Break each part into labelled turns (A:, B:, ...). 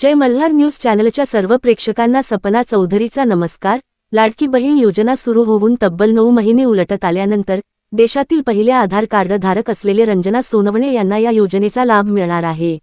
A: जय Malhar news चॅनलच्या सर्व प्रेक्षकांना सपना चौधरीचा नमस्कार. लाडकी बहीण योजना सुरू होऊन तब्बल नऊ महिने उलटत आल्यानंतर देशातील पहिल्या आधार कार्ड धारक असलेले रंजना सोनवणे यांना या योजनेचा लाभ मिळणार आहे.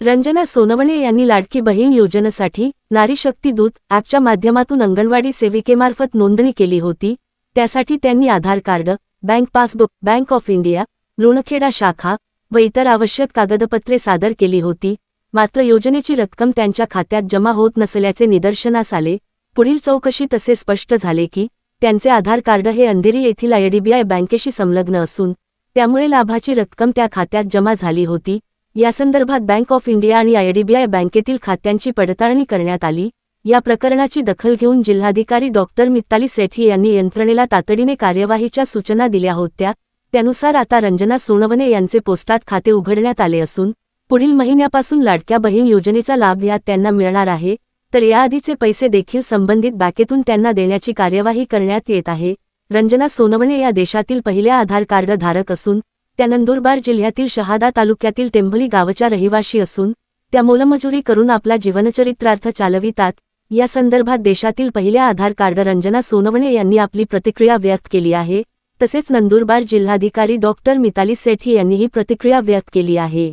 A: रंजना सोनवणे यांनी लाडकी बहीण योजनेसाठी नारी शक्ती दूत ॲपच्या माध्यमातून अंगणवाडी सेविकेमार्फत नोंदणी केली होती. त्यासाठी त्यांनी Aadhaar card bank passbook bank of India Lonkheda शाखा व इतर आवश्यक कागदपत्रे सादर केली होती. मात्र योजनेची रक्कम त्यांच्या खात्यात जमा होत नसल्याचे निदर्शनास आले. पुढील चौकशीत असे स्पष्ट झाले की त्यांचे आधार कार्ड हे अंधेरी येथील आयडीबीआय बँकेशी संलग्न असून त्यामुळे लाभाची रक्कम त्या खात्यात जमा झाली होती. यासंदर्भात बँक ऑफ इंडिया आणि आयडीबीआय बँकेतील खात्यांची पडताळणी करण्यात आली. या प्रकरणाची दखल घेऊन जिल्हाधिकारी डॉक्टर मित्ताली सेठी यांनी यंत्रणेला तातडीने कार्यवाहीच्या सूचना दिल्या होत्या. त्यानुसार आता रंजना सोनवणे यांचे पोस्टात खाते उघडण्यात आले असून पुढील महिन्यापासून लाडक्या बहीण योजनेचा लाभ यात त्यांना मिळणार आहे तर याआधीचे पैसे देखील संबंधित बँकेतून त्यांना देण्याची कार्यवाही करण्यात येत आहे. रंजना सोनवणे या देशातील पहिल्या आधार कार्ड धारक असून त्या नंदुरबार जिल्ह्यातील शहादा तालुक्यातील टेंभली गावच्या रहिवाशी असून त्या मोलमजुरी करून आपला जीवनचरित्रार्थ चालवितात. या संदर्भात देशातील पहिल्या आधार कार्ड रंजना सोनवणे यांनी आपली प्रतिक्रिया व्यक्त केली आहे तसेच नंदुरबार जिल्हाधिकारी डॉक्टर मिताली सेठी यांनीही प्रतिक्रिया व्यक्त केली आहे.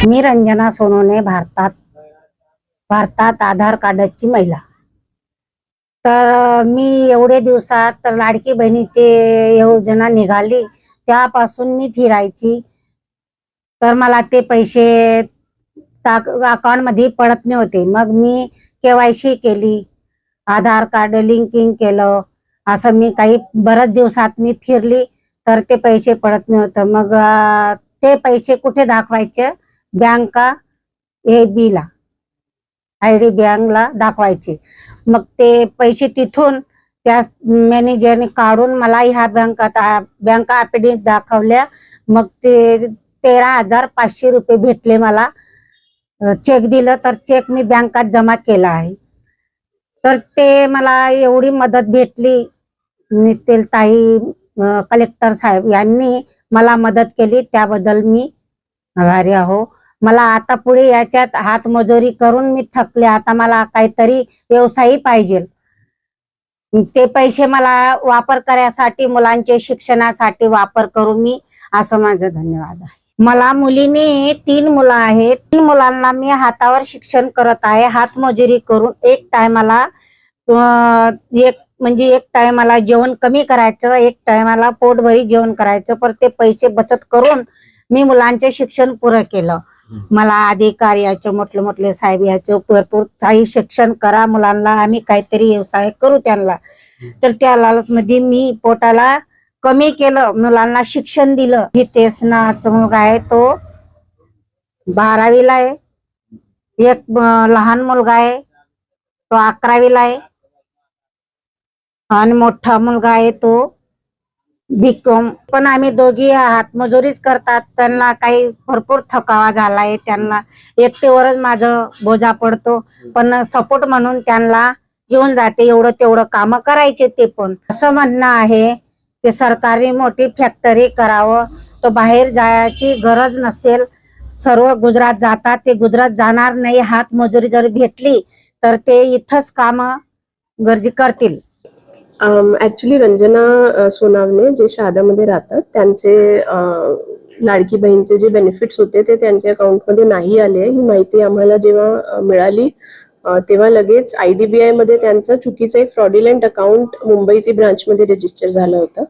B: मी रंजना सोनोने भारतात भारतात आधार कार्डची महिला. तर मी एवढे दिवसात तर लाडकी बहिणीची योजना निघाली. त्यापासून मी फिरायची. तर मला ते पैसे टाक अकाउंटमध्ये पडत नव्हते. मग मी केवायसी केली. आधार कार्ड लिंकिंग केलं. असं मी काही बऱ्याच दिवसात मी फिरली. तर ते पैसे पडत नव्हतं. मग ते पैसे कुठे दाखवायचे? बँका ए बी ला आय डी बँकला दाखवायचे. मग ते पैसे तिथून त्या मॅनेजरने काढून मला ह्या बँकात बँक आपडी दाखवल्या. मग ते तेरा हजार पाचशे रुपये भेटले मला. चेक दिलं तर चेक मी बँकात जमा केला आहे. तर ते मला एवढी मदत भेटली. नितेल ताई कलेक्टर साहेब यांनी मला मदत केली. त्याबद्दल मी आभारी आहो. मला आता पुढे याच्यात हातमजुरी करून मी थकले. आता मला काहीतरी व्यवसायही पाहिजे. ते पैसे मला वापर करायसाठी मुलांचे शिक्षणासाठी वापर करू मी असं माझं धन्यवाद आहे. मला मुलीने तीन मुलं आहेत. तीन मुलांना मी हातावर शिक्षण करत आहे. हातमजुरी करून एक टायमाला एक म्हणजे एक टायमाला जेवण कमी करायचं एक टायमाला पोटभरी जेवण करायचं पण ते पैसे बचत करून मी मुलांचे शिक्षण पुरं केलं. मला अधिकारी याचं म्हटलं म्हटलं साहेब याचं भरपूर काही शिक्षण करा मुलांना आम्ही काहीतरी व्यवसाय करू त्यांना. तर त्या लालचमध्ये मी पोटाला कमी केलं मुलांना शिक्षण दिलं. ही तेसनाचा मुलगा आहे तो बारावीला आहे. एक लहान मुलगा आहे. तो अकरावीला आहे. आणि मोठा मुलगा आहे तो बीकॉम पण आम्ही दोघी हातमजुरीच करतात. त्यांना काही भरपूर थकावा झालाय. त्यांना एकटेवरच माझं बोजा पडतो. पण सपोर्ट म्हणून त्यांना घेऊन जाते. एवढं तेवढं काम करायचे ते पण. असं म्हणणं आहे ते सरकारी मोठी फॅक्टरी करावं. तो बाहेर जायची गरज नसेल. सर्व गुजरात जातात. ते गुजरात जाणार नाही. हातमजुरी जर भेटली तर ते इथंच काम गरजी करतील.
C: ऍक्च्युली रंजना सोनावणे जे शहादामध्ये राहतात त्यांचे लाडकी बहीणचे जे बेनिफिट्स होते ते त्यांच्या अकाउंटमध्ये नाही आले. ही माहिती आम्हाला जेव्हा मिळाली तेव्हा लगेच आय डी बी त्यांचं चुकीचं एक फ्रॉड्युलंट अकाउंट मुंबईची ब्रांचमध्ये रजिस्टर झालं होतं.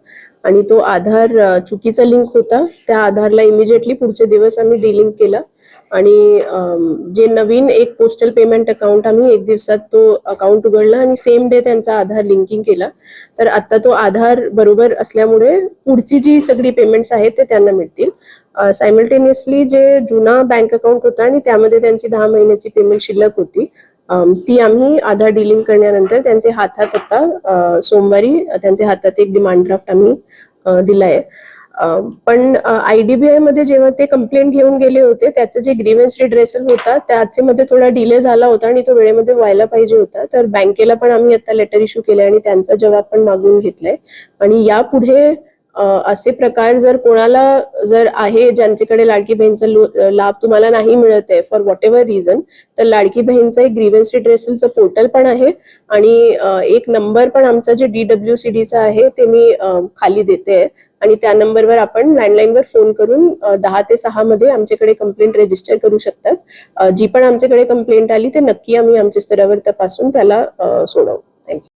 C: आणि तो आधार चुकीचा लिंक होता. त्या आधारला इमिजिएटली पुढचे दिवस आम्ही डिलिंक केलं. आणि जे नवीन एक पोस्टल पेमेंट अकाउंट आम्ही एक दिवसात तो अकाउंट उघडला आणि सेम डे त्यांचा आधार लिंकिंग केला. तर आता तो आधार बरोबर असल्यामुळे पुढची जी सगळी पेमेंट्स आहेत ते त्यांना मिळतील. सायमल्टेनियसली जे जुना बँक अकाउंट होता आणि त्यामध्ये त्यांची दहा महिन्याची पेमेंट शिल्लक होती ती आम्ही आधार डिलिंग करण्यानंतर त्यांचे हातात आता सोमवारी त्यांचे हातात एक डिमांड ड्राफ्ट आम्ही दिलाय. पण आयडीबीआयमध्ये जेव्हा ते कंप्लेंट घेऊन गेले होते त्याचं जे ग्रीव्हन्स रिड्रेसल होता त्याचे मध्ये थोडा डिले झाला होता आणि तो वेळेमध्ये व्हायला पाहिजे होता. तर बँकेला पण आम्ही आता लेटर इश्यू केलाय आणि त्यांचा जबाब पण मागून घेतलाय. आणि यापुढे असे प्रकार जर कोणाला जर आहे ज्यांच्याकडे लाडकी बहीणचा लाभ तुम्हाला नाही मिळत आहे फॉर व्हॉट एव्हर रिझन तर लाडकी बहीणचं एक ग्रीव्हन्स रिड्रेसलचं पोर्टल पण आहे आणि एक नंबर पण आमचा जे डी डब्ल्यू सी डीचा आहे ते मी खाली देते आणि त्या नंबरवर आपण लँडलाईनवर फोन करून दहा ते सहा मध्ये आमच्याकडे कंप्लेंट रजिस्टर करू शकतात. जी पण आमच्याकडे कंप्लेंट आली ते नक्की आम्ही आमच्या स्तरावर तपासून त्याला सोडवू. थँक्यू